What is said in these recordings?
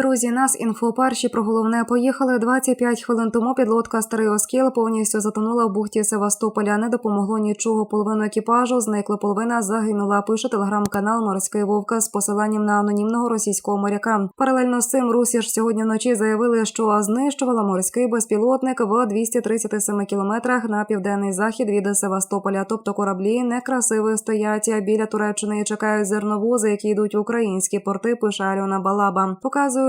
Друзі, нас інфо перші про головне поїхали. 25 хвилин тому підлодка Старий Оскіл повністю затонула в бухті Севастополя. Не допомогло нічого. Половину екіпажу зникла половина загинула. Пише телеграм-канал Морський Вовка з посиланням на анонімного російського моряка. Паралельно з цим Русі ж сьогодні вночі заявили, що знищувала морський безпілотник в 237 кілометрах на південний захід від Севастополя. Тобто кораблі некрасиво стоять біля Туреччини чекають зерновози, які йдуть в українські порти. Пише Альона Балаба.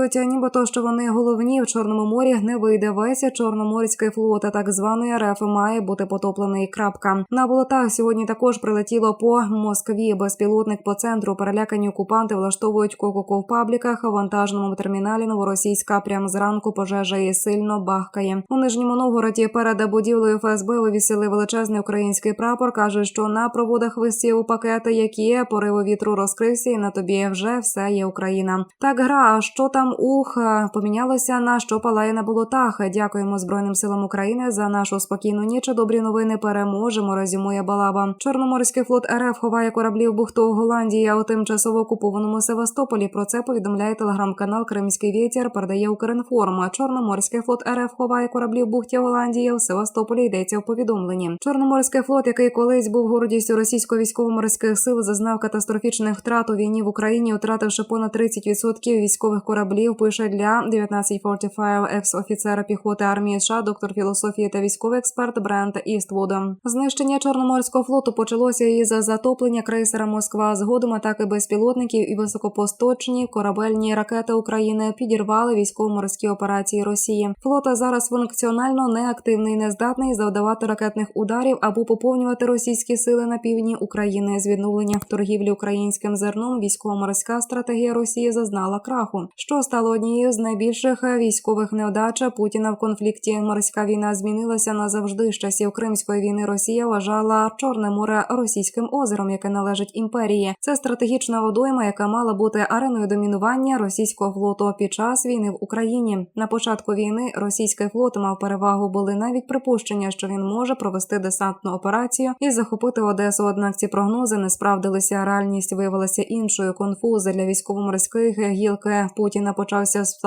Показують, нібито що вони головні в Чорному морі не вийде весь Чорноморський флот, а так званий РФ має бути потоплений. Крапка на болотах сьогодні також прилетіло по Москві. Безпілотник по центру перелякані окупанти влаштовують коко в пабліках. Вантажному терміналі новоросійська прямо зранку пожежа і сильно бахкає. У нижньому Новгороді перед будівлею ФСБ вивісили величезний український прапор. каже, що на проводах висів пакети, які пориву вітру розкрився, і на тобі вже все є Україна. Так гра, а що там ух помінялося на що палає на болотах. Дякуємо Збройним силам України за нашу спокійну ніч. Добрі новини переможемо. Резюмує Балаба. Чорноморський флот РФ ховає кораблі в бухту Голландії, у тимчасово окупованому Севастополі. Про це повідомляє телеграм-канал Кримський вітер. Передає Укрінформ. Чорноморський флот РФ ховає кораблі в бухті Голландії. У Севастополі йдеться в повідомленні. Чорноморський флот, який колись був гордістю російсько військово-морських сил, зазнав катастрофічних втрат у війні в Україні, втративши понад 30% військових кораблів. Пише для 1945 екс-офіцера піхоти армії США, доктор філософії та військовий експерт Брент Іствуда. Знищення чорноморського флоту почалося із затоплення крейсера Москва. Згодом атаки безпілотників і високопосточні корабельні ракети України підірвали військово-морські операції Росії. Флота зараз функціонально неактивний, не здатний завдавати ракетних ударів або поповнювати російські сили на півдні України. З відновлення торгівлі українським зерном військово-морська стратегія Росії зазнала краху, що стало однією з найбільших військових невдач Путіна в конфлікті. Морська війна змінилася назавжди. З часів Кримської війни Росія вважала Чорне море російським озером, яке належить імперії. Це стратегічна водойма, яка мала бути ареною домінування російського флоту під час війни в Україні. На початку війни російський флот мав перевагу. Були навіть припущення, що він може провести десантну операцію і захопити Одесу. Однак ці прогнози не справдилися. Реальність виявилася іншою. Конфузи для військово-морських гілки Путіна почався з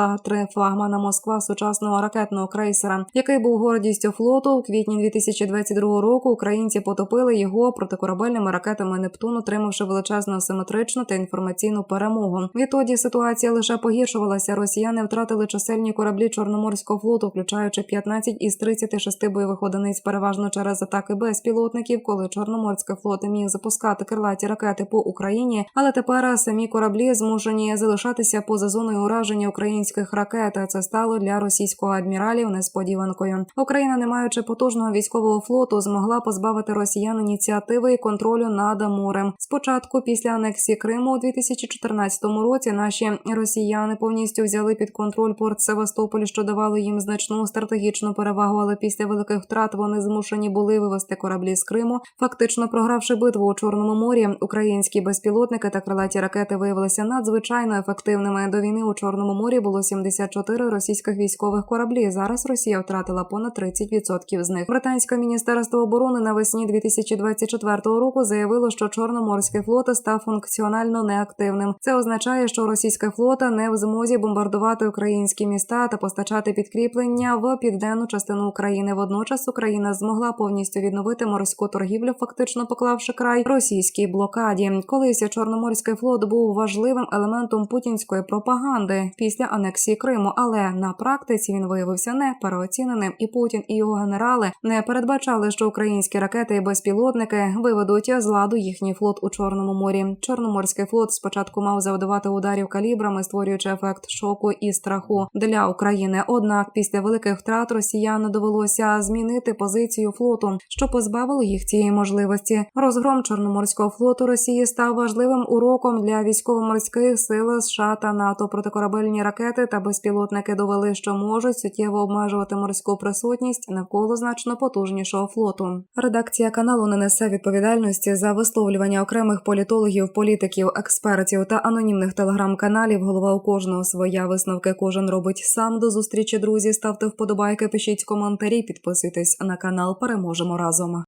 флагмана Москва сучасного ракетного крейсера, який був гордістю флоту. У квітні 2022 року українці потопили його протикорабельними ракетами Нептун, отримавши величезну асиметричну та інформаційну перемогу. Відтоді ситуація лише погіршувалася. Росіяни втратили чисельні кораблі Чорноморського флоту, включаючи 15 із 36 бойових одиниць, переважно через атаки безпілотників, коли Чорноморський флот міг запускати крилаті ракети по Україні. Але тепер самі кораблі змушені залишатися поза зоною ураження українських ракет. Це стало для російського адміралів несподіванкою. Україна, не маючи потужного військового флоту, змогла позбавити росіян ініціативи і контролю над морем. Спочатку, після анексії Криму у 2014 році, наші росіяни повністю взяли під контроль порт Севастополь, що давало їм значну стратегічну перевагу. Але після великих втрат вони змушені були вивести кораблі з Криму, фактично програвши битву у Чорному морі. Українські безпілотники та крилаті ракети виявилися надзвичайно ефективними. До війни у Чорному морі було 74 російських військових кораблі. Зараз Росія втратила понад 30% з них. Британське міністерство оборони навесні 2024 року заявило, що Чорноморський флот став функціонально неактивним. Це означає, що російська флота не в змозі бомбардувати українські міста та постачати підкріплення в південну частину України. Водночас Україна змогла повністю відновити морську торгівлю, фактично поклавши край російській блокаді. Колись Чорноморський флот був важливим елементом путінської пропаганди після анексії Криму, але на практиці він виявився не переоціненим, і Путін і його генерали не передбачали, що українські ракети і безпілотники виведуть з ладу їхній флот у Чорному морі. Чорноморський флот спочатку мав завдавати ударів калібрами, створюючи ефект шоку і страху для України. Однак, після великих втрат росіян довелося змінити позицію флоту, що позбавило їх цієї можливості. Розгром Чорноморського флоту Росії став важливим уроком для військово-морських сил США та НАТО. Протикорабельні ракети та безпілотники довели, що можуть суттєво обмежувати морську присутність навколо значно потужнішого флоту. Редакція каналу не несе відповідальності за висловлювання окремих політологів, політиків, експертів та анонімних телеграм-каналів. Голова у кожного своя висновки кожен робить сам. До зустрічі друзі. Ставте вподобайки, пишіть коментарі, підписуйтесь на канал. Переможемо разом.